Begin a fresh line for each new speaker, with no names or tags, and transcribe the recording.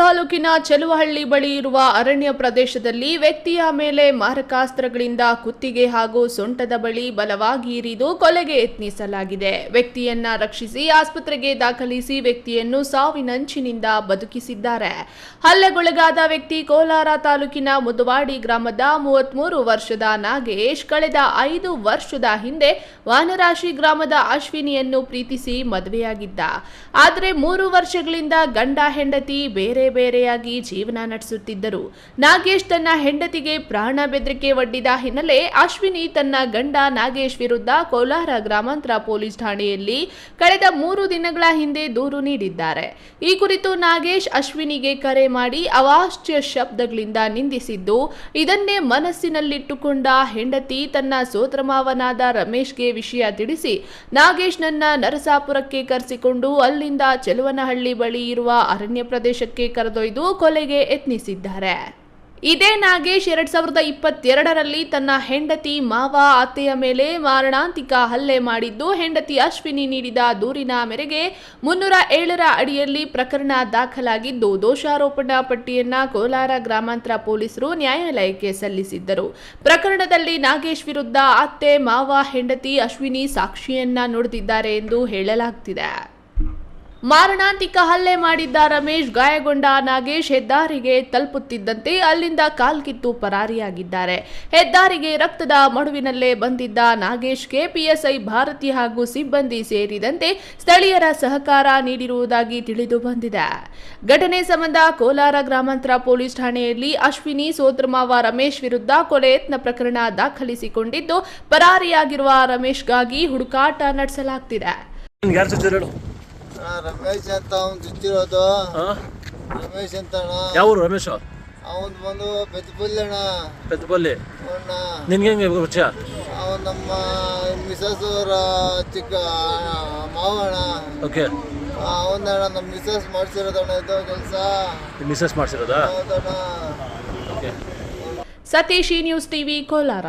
ತಾಲೂಕಿನ ಚೆಲುವಹಳ್ಳಿ ಬಳಿ ಇರುವ ಅರಣ್ಯ ಪ್ರದೇಶದಲ್ಲಿ ವ್ಯಕ್ತಿಯ ಮೇಲೆ ಮಾರಕಾಸ್ತ್ರಗಳಿಂದ ಕುತ್ತಿಗೆ ಹಾಗೂ ಸೊಂಟದ ಬಳಿ ಬಲವಾಗಿ ಇರಿದು ಕೊಲೆಗೆ ಯತ್ನಿಸಲಾಗಿದೆ. ವ್ಯಕ್ತಿಯನ್ನ ರಕ್ಷಿಸಿ ಆಸ್ಪತ್ರೆಗೆ ದಾಖಲಿಸಿ ವ್ಯಕ್ತಿಯನ್ನು ಸಾವಿನಂಚಿನಿಂದ ಬದುಕಿಸಿದ್ದಾರೆ. ಹಲ್ಲೆಗೊಳಗಾದ ವ್ಯಕ್ತಿ ಕೋಲಾರ ತಾಲೂಕಿನ ಮುದುವಾಡಿ ಗ್ರಾಮದ ಮೂವತ್ಮೂರು ವರ್ಷದ ನಾಗೇಶ್ ಕಳೆದ ಐದು ವರ್ಷದ ಹಿಂದೆ ವಾನರಾಶಿ ಗ್ರಾಮದ ಅಶ್ವಿನಿಯನ್ನು ಪ್ರೀತಿಸಿ ಮದುವೆಯಾಗಿದ್ದ. ಆದರೆ ಮೂರು ವರ್ಷಗಳಿಂದ ಗಂಡ ಹೆಂಡತಿ ಬೇರೆ ಬೇರೆಯಾಗಿ ಜೀವನ ನಡೆಸುತ್ತಿದ್ದರು. ನಾಗೇಶ್ ತನ್ನ ಹೆಂಡತಿಗೆ ಪ್ರಾಣ ಬೆದರಿಕೆ ಒಡ್ಡಿದ ಹಿನ್ನೆಲೆ ಅಶ್ವಿನಿ ತನ್ನ ಗಂಡ ನಾಗೇಶ್ ವಿರುದ್ಧ ಕೋಲಾರ ಗ್ರಾಮಾಂತರ ಪೊಲೀಸ್ ಠಾಣೆಯಲ್ಲಿ ಕಳೆದ ಮೂರು ದಿನಗಳ ಹಿಂದೆ ದೂರು ನೀಡಿದ್ದಾರೆ. ಈ ಕುರಿತು ನಾಗೇಶ್ ಅಶ್ವಿನಿಗೆ ಕರೆ ಮಾಡಿ ಅವಾಚ್ಯ ಶಬ್ದಗಳಿಂದ ನಿಂದಿಸಿದ್ದು, ಇದನ್ನೇ ಮನಸ್ಸಿನಲ್ಲಿಟ್ಟುಕೊಂಡ ಹೆಂಡತಿ ತನ್ನ ಸೋತ್ರಮಾವನಾದ ರಮೇಶ್ಗೆ ವಿಷಯ ತಿಳಿಸಿ ನಾಗೇಶ್ ನನ್ನ ನರಸಾಪುರಕ್ಕೆ ಕರೆಸಿಕೊಂಡು ಅಲ್ಲಿಂದ ಚೆಲುವನಹಳ್ಳಿ ಬಳಿ ಇರುವ ಅರಣ್ಯ ಪ್ರದೇಶಕ್ಕೆ ಕರೆದೊಯ್ದು ಕೊಲೆಗೆ ಯತ್ನಿಸಿದ್ದಾರೆ. ಇದೇ ನಾಗೇಶ್ ಎರಡ್ ಸಾವಿರದ ಇಪ್ಪತ್ತೆರಡರಲ್ಲಿ ತನ್ನ ಹೆಂಡತಿ ಮಾವ ಅತ್ತೆಯ ಮೇಲೆ ಮಾರಣಾಂತಿಕ ಹಲ್ಲೆ ಮಾಡಿದ್ದು, ಹೆಂಡತಿ ಅಶ್ವಿನಿ ನೀಡಿದ ದೂರಿನ ಮೇರೆಗೆ ಮುನ್ನೂರ ಏಳರ ಅಡಿಯಲ್ಲಿ ಪ್ರಕರಣ ದಾಖಲಾಗಿದ್ದು, ದೋಷಾರೋಪಣಾ ಪಟ್ಟಿಯನ್ನ ಕೋಲಾರ ಗ್ರಾಮಾಂತರ ಪೊಲೀಸರು ನ್ಯಾಯಾಲಯಕ್ಕೆ ಸಲ್ಲಿಸಿದ್ದರು. ಪ್ರಕರಣದಲ್ಲಿ ನಾಗೇಶ್ ವಿರುದ್ಧ ಅತ್ತೆ, ಮಾವ, ಹೆಂಡತಿ, ಅಶ್ವಿನಿ ಸಾಕ್ಷಿಯನ್ನ ನುಡಿದಿದ್ದಾರೆ ಎಂದು ಹೇಳಲಾಗ್ತಿದೆ. ಮಾರಣಾಂತಿಕ ಹಲ್ಲೆ ಮಾಡಿದ್ದ ರಮೇಶ್ ಗಾಯಗೊಂಡ ನಾಗೇಶ್ ಹೆದ್ದಾರಿಗೆ ತಲುಪುತ್ತಿದ್ದಂತೆ ಅಲ್ಲಿಂದ ಕಾಲ್ಕಿತ್ತು ಪರಾರಿಯಾಗಿದ್ದಾರೆ. ಹೆದ್ದಾರಿಗೆ ರಕ್ತದ ಮಡುವಿನಲ್ಲೇ ಬಂದಿದ್ದ ನಾಗೇಶ್ ಕೆಪಿಎಸ್ಐ ಭಾರತಿ ಹಾಗೂ ಸಿಬ್ಬಂದಿ ಸೇರಿದಂತೆ ಸ್ಥಳೀಯರ ಸಹಕಾರ ನೀಡಿರುವುದಾಗಿ ತಿಳಿದು ಬಂದಿದೆ. ಘಟನೆ ಸಂಬಂಧ ಕೋಲಾರ ಗ್ರಾಮಾಂತರ ಪೊಲೀಸ್ ಠಾಣೆಯಲ್ಲಿ ಅಶ್ವಿನಿ, ಸೋದ್ರಮಾವ, ರಮೇಶ್ ವಿರುದ್ಧ ಕೊಲೆ ಯತ್ನ ಪ್ರಕರಣ ದಾಖಲಿಸಿಕೊಂಡಿದ್ದು, ಪರಾರಿಯಾಗಿರುವ ರಮೇಶ್ಗಾಗಿ ಹುಡುಕಾಟ ನಡೆಸಲಾಗ್ತಿದೆ.
ರಮೇಶ್ ಅಂತ ಅವ್ನು ಜೊತಿರೋದು ರಮೇಶ್ ಅಂತ ಅಣ್ಣ
ಯಾವ ಊರು ರಮೇಶ್?
ಅವನ್ ಬಂದು ಬೆತ್ತಪಲ್ಲಿ ಅಣ್ಣ
ಪೆದ್ದಪಲ್ಲಿ
ಅವನ್ನ
ನಿನ್ಗೆ ಹೆಂಗೆ ಪರಿಚಯ?
ಅವನ್ ನಮ್ಮ ಮಿಸಸ್ ಅವರ ಚಿಕ್ಕ ಮಾವಣ್ಣ.
ಓಕೆ.
ಅವನಣ್ಣ ನಮ್ಮ ಮಿಸಸ್ ಮಾಡ್ಸಿರೋದಣ್ಣ ಇದು ಕೆಲಸ.
ಮಿಸ್ಸಸ್ ಮಾಡಿಸಿರೋದಾ?
ಹೌದಣ್ಣ.
ಓಕೆ.
ಸತೀಶಿ news TV Kolar.